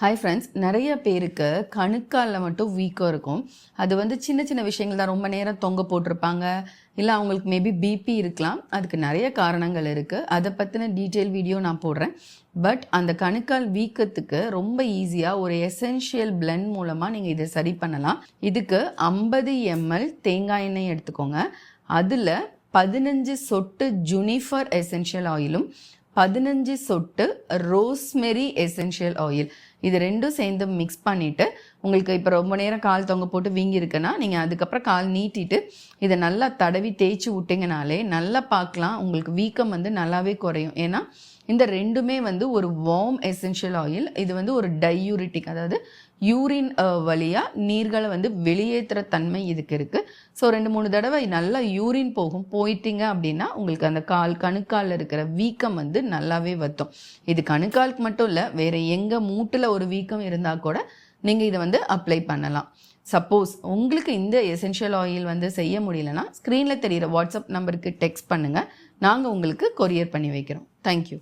Hi friends நிறைய பேருக்கு கணுக்காலில் மட்டும் வீக்கம் இருக்கும். அது வந்து சின்ன சின்ன விஷயங்கள் தான். ரொம்ப நேரம் தொங்க போட்டிருப்பாங்க. இல்லை அவங்களுக்கு மேபி பிபி இருக்கலாம். அதுக்கு நிறைய காரணங்கள் இருக்குது அதை பற்றின டீட்டெயில் வீடியோ நான் போடுறேன். பட் அந்த கணுக்கால் வீக்கத்துக்கு ரொம்ப ஈஸியாக ஒரு எசென்ஷியல் பிளெண்ட் மூலமாக நீங்கள் இதை சரி பண்ணலாம். இதுக்கு ஐம்பது எம்எல் தேங்காய் எண்ணெய் எடுத்துக்கோங்க. அதில் பதினஞ்சு சொட்டு ஜுனிஃபர் எசென்ஷியல் ஆயிலும் பதினஞ்சு சொட்டு ரோஸ்மெரி எசென்ஷியல் ஆயில் இது ரெண்டும் சேர்ந்து மிக்ஸ் பண்ணிவிட்டு உங்களுக்கு இப்போ ரொம்ப நேரம் கால் தொங்க போட்டு வீங்கி இருக்குன்னா நீங்கள் அதுக்கப்புறம் கால் நீட்டிட்டு இதை நல்லா தடவி தேய்ச்சி விட்டிங்கனாலே நல்லா பார்க்கலாம். உங்களுக்கு வீக்கம் வந்து நல்லாவே குறையும். ஏன்னா இந்த ரெண்டுமே வந்து ஒரு வார்ம் எசென்ஷியல் ஆயில் இது வந்து ஒரு டையூரிட்டிக் அதாவது யூரின் வழியாக நீர்களை வந்து வெளியேற்றுற தன்மை இதுக்கு இருக்குது ஸோ ரெண்டு மூணு தடவை நல்லா யூரின் போகும். போயிட்டீங்க அப்படின்னா உங்களுக்கு அந்த கால் கணுக்காலில் இருக்கிற வீக்கம் வந்து நல்லாவே வத்தும். இது கணுக்காலுக்கு மட்டும் இல்லை வேறு எங்கே மூட்டில் ஒரு வீக்கம் இருந்தால் கூட நீங்கள் இதை வந்து அப்ளை பண்ணலாம். சப்போஸ் உங்களுக்கு இந்த எசென்ஷியல் ஆயில் வந்து செய்ய முடியலன்னா ஸ்க்ரீனில் தெரிகிற வாட்ஸ்அப் நம்பருக்கு டெக்ஸ்ட் பண்ணுங்கள் நாங்கள் உங்களுக்கு கொரியர் பண்ணி வைக்கிறோம். தேங்க்யூ